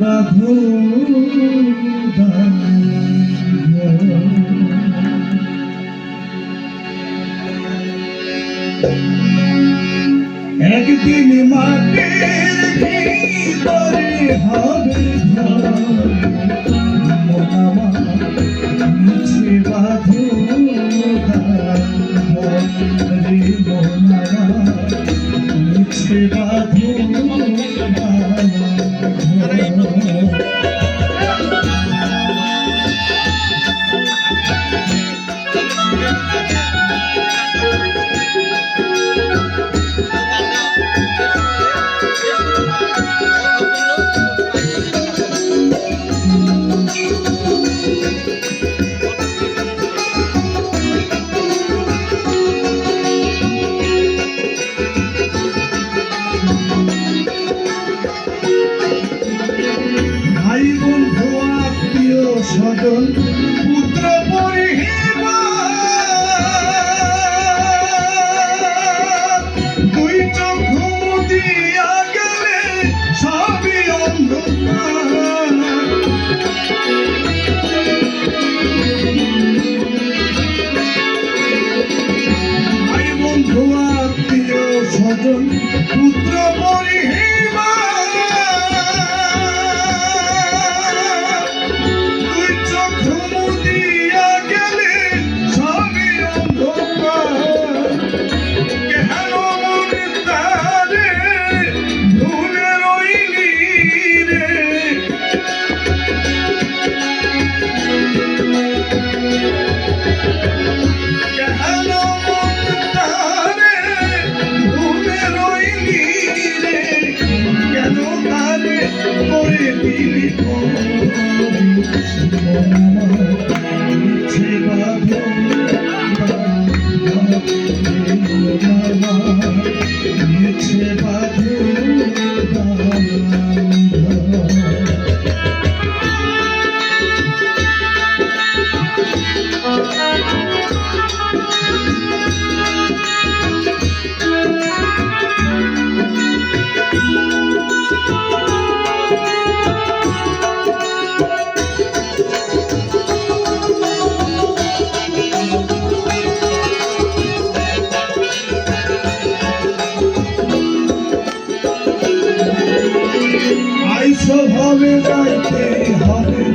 বাধু একদিন মাটির ভিতরে হবে আমার নিচে সদন পুত্র দুই চক্ষু দিয়া গেলে সবই বন্ধু আত্মীয় সদন পুত্র পরিহিবা 什么 চাইতে হবে।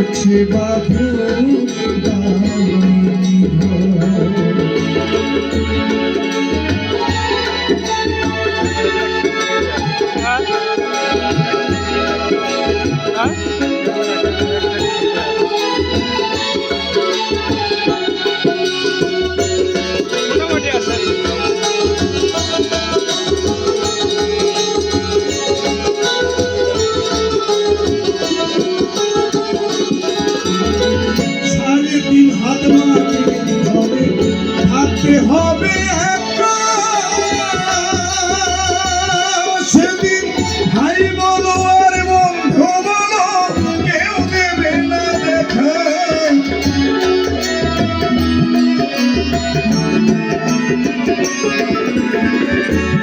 করছে বাধু Huh?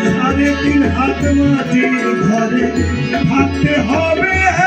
সাড়ে তিন হাত মাটি ঘরে হাতে হবে।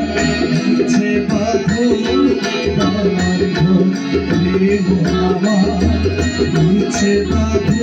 মুছে পাথর